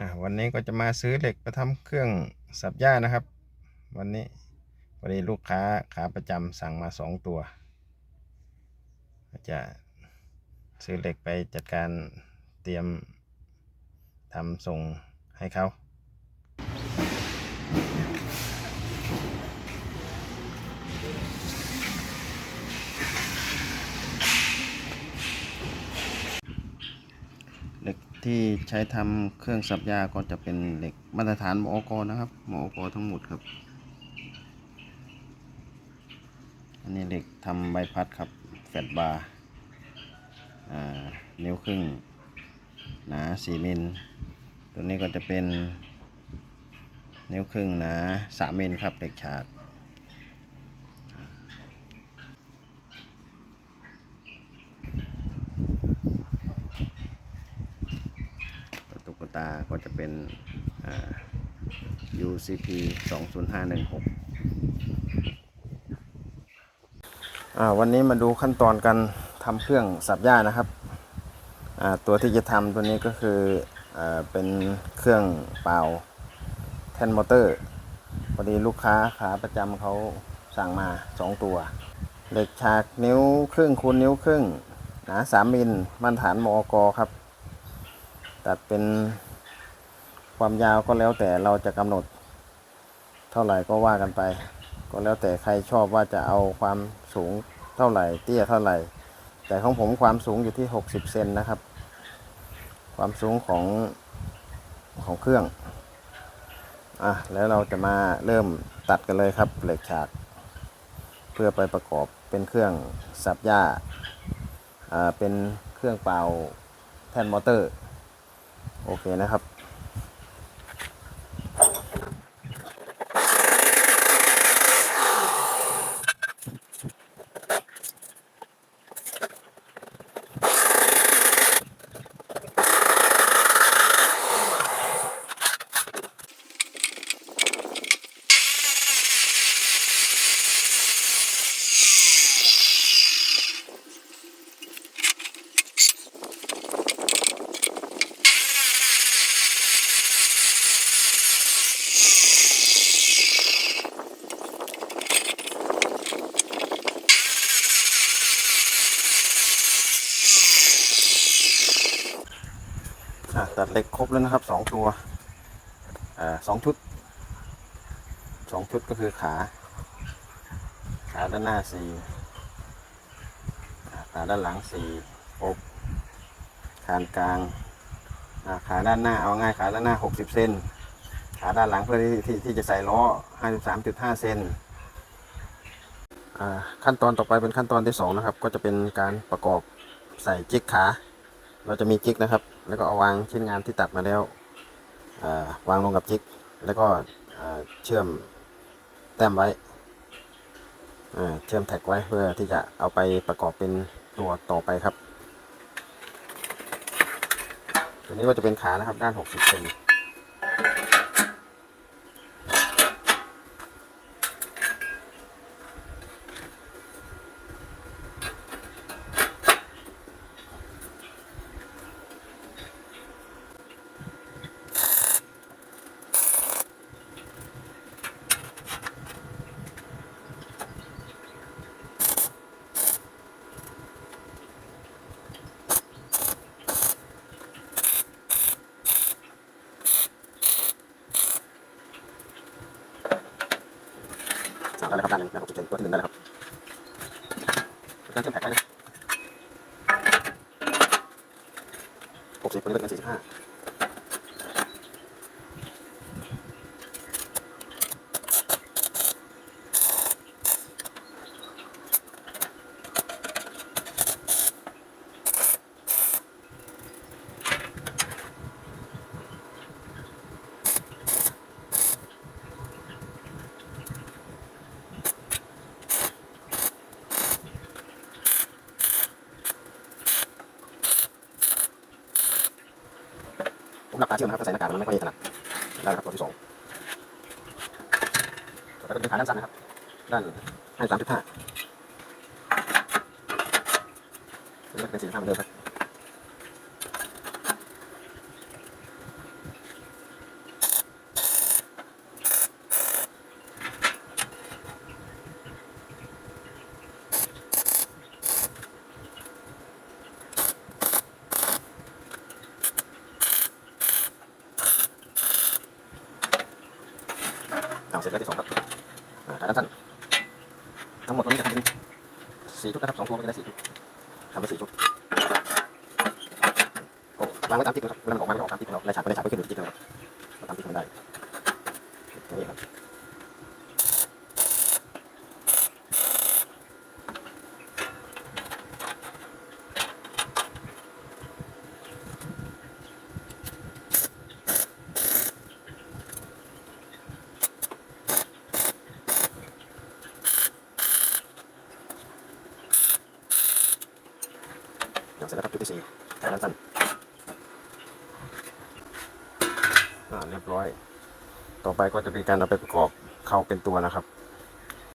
อ่าวันนี้ก็จะมาซื้อเหล็กมาทำเครื่องสับหญ้านะครับ วันนี้พอดีลูกค้าขาประจำสั่งมาสองตัวจะซื้อเหล็กไปจัดการเตรียมทำส่งให้เขาเหล็ก ที่ใช้ทำเครื่องสับหญ้าก็จะเป็นเหล็กมาตรฐานมอกนะครับมอกทั้งหมดครับ อันนี้เหล็กทำใบพัดครับแฟตบาร์นิ้วครึ่งหนาสี่มิลตัวนี้ก็จะเป็นนิ้วครึ่งหนาสามมิลครับเหล็กฉาก ตาก็จะเป็น UCP 20516 วันนี้มาดูขั้นตอนการทำเครื่องสับหญ้านะครับ ตัวที่จะทำตัวนี้ก็คืออเป็นเครื่องเป่าแทนมอเตอร์พอดีลูกค้าขาประจำเขาสั่งมา 2 ตัว เหล็กฉากนิ้วครึ่งคูณนิ้วครึ่งหนา3มิลมาตรฐานมอกครับ ตัดเป็น ความยาวก็แล้วแต่เราจะกำหนด เท่าไหร่ก็ว่ากันไป ก็แล้วแต่ใครชอบว่าจะเอาความสูงเท่าไหร่ เตี้ยเท่าไหร่ แต่ของผมความสูงอยู่ที่ 60 เซนนะครับ ความสูงของของเครื่องอะแล้วเราจะมาเริ่มตัดกันเลยครับเหล็กฉาก เพื่อไปประกอบเป็นเครื่องสับหญ้าอ่าเป็นเครื่องเป่าแท่นมอเตอร์ โอเคนะครับ อะตัดเหล็กครบแล้วนะครับสองตัวอ่าสองชุดสองชุดก็คือขา ขาด้านหน้าสี่ขาด้านหลังสี่อกขานกลางขาด้านหน้าเอาง่ายขาด้านหน้าหกสิบเซนขาด้านหลังเพื่อที่ที่ที่จะใส่ล้อห้าสิบสามจุดห้าเซนขั้นตอนต่อไปเป็นขั้นตอนที่สองนะครับ ก็จะเป็นการประกอบใส่จิกขา เราจะมีจิกนะครับ แล้วก็เอาวางชิ้นงานที่ตัดมาแล้ววางลงกับจิก แล้วก็เชื่อมแต้มไว้เชื่อมแท็กไว้เพื่อที่จะเอาไปประกอบเป็นตัวต่อไปครับ ตัวนี้ก็จะเป็นขานะครับด้าน 60เซน สามด้านนะครับด้านนึงด้าน60เซนตัวที่หนึ่งได้แล้วครับการเชื่อมแผงได้นะ60ตัวนี้เป็นสี่สิบห้า บตาเชื่อมนะครับถ้าใส่หน้ากากมันไม่ค่อยถนัดได้ครับตัวที่สองต่อไปก็เป็นขาด้านสั้นนะครับ ด้านให้สามจุดห้าเป็นสี่ห้าเหมือนเดิมครับ เสร็จแล้วที่สองครับถ่าขาด้านสั้นทั้งหมดตรงนี้จะทำเป็นสี่ชุดนะครับสองตัวก็จะได้สี่ชุดทำเป็นสี่ชุดโอ้วางไว้ตามทิศนะครับเวลามันออกมาไม่ออกตามติ๊กเราในฉากไม่ได้ฉากก็ขึ้นอยู่ที่ทิศเราตามติ๊กมันได้อย่างนี้ครับ ย่างเสร็จแล้วครับจุดที่สี่แถวด้านสั้นอ่าเรียบร้อย ต่อไปก็จะเป็นการเอาไปประกอบเข้าเป็นตัวนะครับ